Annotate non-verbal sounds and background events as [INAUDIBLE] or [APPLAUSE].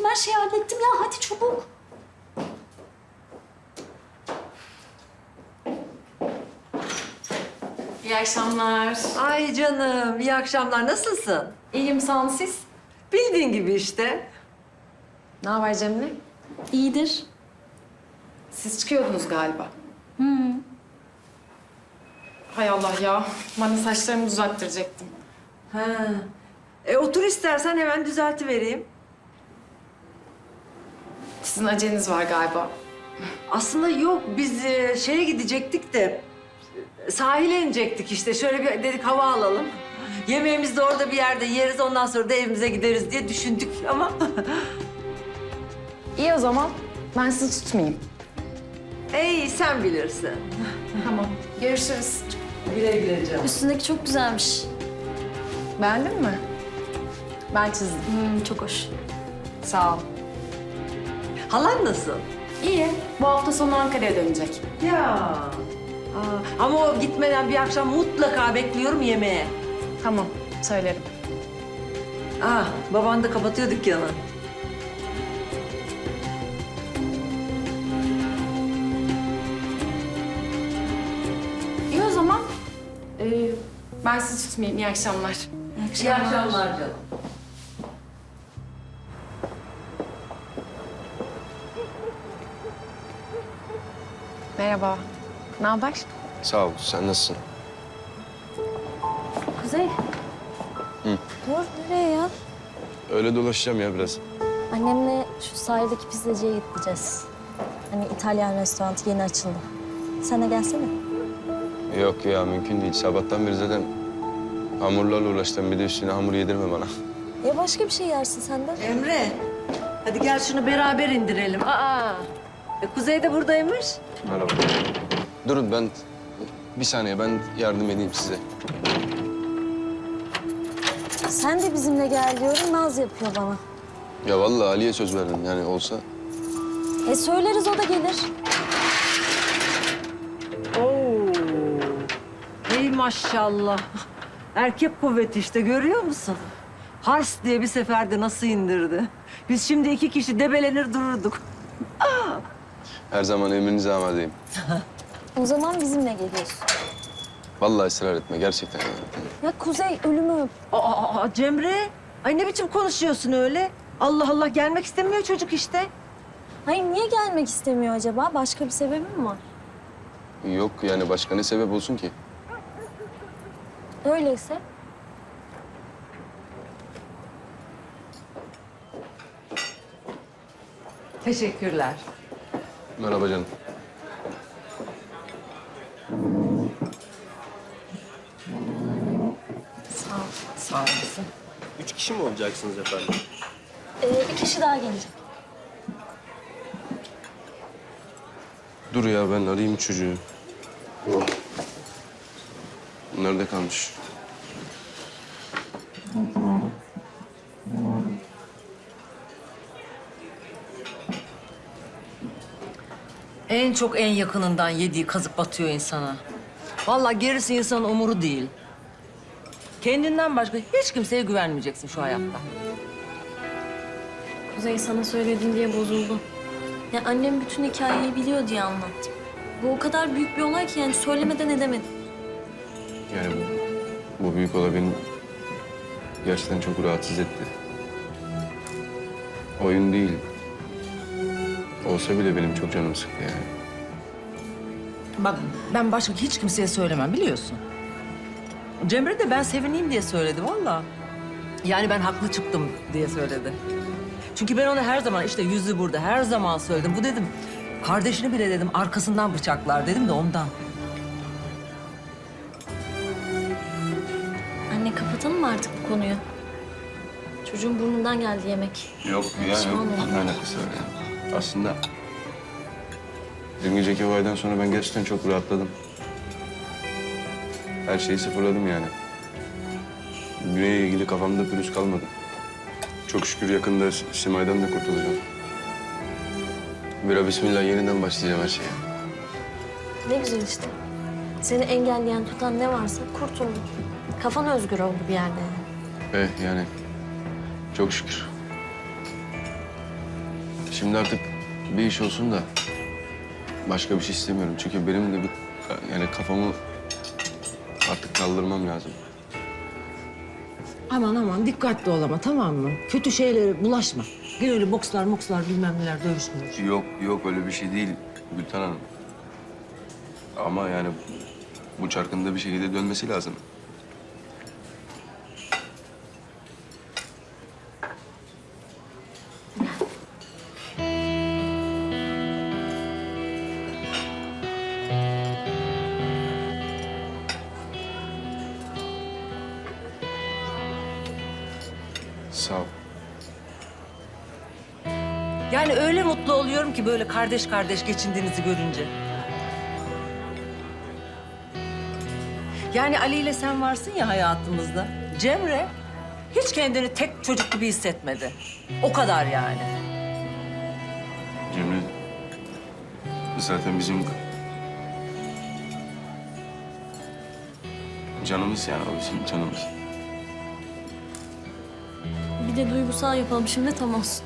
hallettim, her şeyi hallettim ya. Hadi çabuk. İyi akşamlar. Ay canım, iyi akşamlar. Nasılsın? İyiyim sağ olun siz. Bildiğin gibi işte. Ne haber Cemile? İyidir. Siz çıkıyordunuz galiba. Hay Allah ya. Ben de saçlarımı düzelttirecektim. Ha. E otur istersen hemen düzeltivereyim. Sizin aceleniz var galiba. Aslında yok, biz e, şeye gidecektik de... e, Sahile inecektik işte. Şöyle bir dedik hava alalım. Yemeğimizi de orada bir yerde yeriz. Ondan sonra da evimize gideriz diye düşündük ama... İyi o zaman. Ben sizi tutmayayım. Ey sen bilirsin. Tamam. Görüşürüz. Güle güle canım. Üstündeki çok güzelmiş. Beğendin mi? Ben çizdim. Hmm, çok hoş. Sağ ol. Halan nasıl? İyi. Bu hafta sonu Ankara'ya dönecek. Ya. Aa, ama o gitmeden bir akşam mutlaka bekliyorum yemeğe. Tamam. Söylerim. Ah, baban da kapatıyor dükkanı. İyi o zaman. Ee, ben sizi tutmayayım. İyi akşamlar. İyi akşamlar canım. Merhaba. Ne haber? Sağ ol. Sen nasılsın? Kuzey. Hı. Dur, nereye ya? Öyle dolaşacağım ya biraz. Annemle şu sahildeki pizzacıya gideceğiz. Hani İtalyan restoranı yeni açıldı. Sen de gelsene. Yok ya mümkün değil. Sabahtan beri zaten hamurlarla uğraştım. Bir de üstüne hamur yedirme bana. Ya başka bir şey yersin sen de. Emre, hadi gel şunu beraber indirelim. Aa, e, Kuzey de buradaymış. Merhaba. Durun ben bir saniye ben yardım edeyim size. Sen de bizimle gel diyorum, naz yapıyor bana. Ya vallahi Ali'ye söz verdim yani olsa. E söyleriz, o da gelir. Oo. Ey maşallah. Erkek kuvveti işte görüyor musun? Hars diye bir seferde nasıl indirdi. Biz şimdi iki kişi debelenir dururduk. Her zaman emrinize amadeyim. [LAUGHS] O zaman bizimle geliyorsun. Vallahi ısrar etme gerçekten yani. Ya Kuzey, ölümü öp. Aa, aa, Cemre, ay ne biçim konuşuyorsun öyle? Allah Allah gelmek istemiyor çocuk işte. Hayır, niye gelmek istemiyor acaba? Başka bir sebebi mi var? Yok yani başka ne sebep olsun ki? Öyleyse Teşekkürler. Merhaba canım. Sağ ol. Sağ olasın. Üç kişi mi olacaksınız efendim? e, bir kişi daha gelecek. Dur ya ben arayayım çocuğu. Nerede kalmış? En çok en yakınından yediği kazık batıyor insana. Vallahi gerisi insanın umuru değil. Kendinden başka hiç kimseye güvenmeyeceksin şu hayatta. Kuzey sana söyledim diye bozuldu. Ya annem bütün hikayeyi biliyor diye anlattım. Bu o kadar büyük bir olay ki yani söylemeden edemedim. Yani bu, bu büyük olay beni gerçekten çok rahatsız etti. Oyun değil. Olsa bile benim çok canım sıktı yani. Bak ben başka hiç kimseye söylemem biliyorsun. Cemre de ben sevineyim diye söyledi vallahi. Yani ben haklı çıktım diye söyledi. Çünkü ben ona her zaman işte yüzü burada her zaman söyledim. Bu dedim kardeşini bile dedim arkasından bıçaklar dedim de ondan. Anne kapatalım mı artık bu konuyu? Çocuğun burnundan geldi yemek. Yok ya Pişman yok. oldum. Ne alakası var ya? Aslında dün geceki olaydan sonra ben gerçekten çok rahatladım. Her şeyi sıfırladım yani. Güney'le ilgili kafamda pürüz kalmadı. Çok şükür yakında Simay'dan da kurtulacağım. Bira bismillah yeniden başlayacağım her şeye. Ne güzel işte. Seni engelleyen, tutan ne varsa kurtuldun. Kafan özgür oldu bir yerde. Eh yani çok şükür. Şimdi artık bir iş olsun da başka bir şey istemiyorum. Çünkü benim de bir yani kafamı artık kaldırmam lazım. Aman aman dikkatli ol ama tamam mı? Kötü şeylere bulaşma. Gel öyle bokslar mokslar bilmem neler dövüşmüyor. Yok yok öyle bir şey değil Gülten Hanım. Ama yani bu çarkın da bir şekilde dönmesi lazım. Sağ ol. Yani öyle mutlu oluyorum ki böyle kardeş kardeş geçindiğinizi görünce. Yani Ali ile sen varsın ya hayatımızda. Cemre hiç kendini tek çocuk gibi hissetmedi. O kadar yani. Cemre zaten bizim canımız yani o bizim canımız. Bir de duygusal yapalım şimdi tam olsun.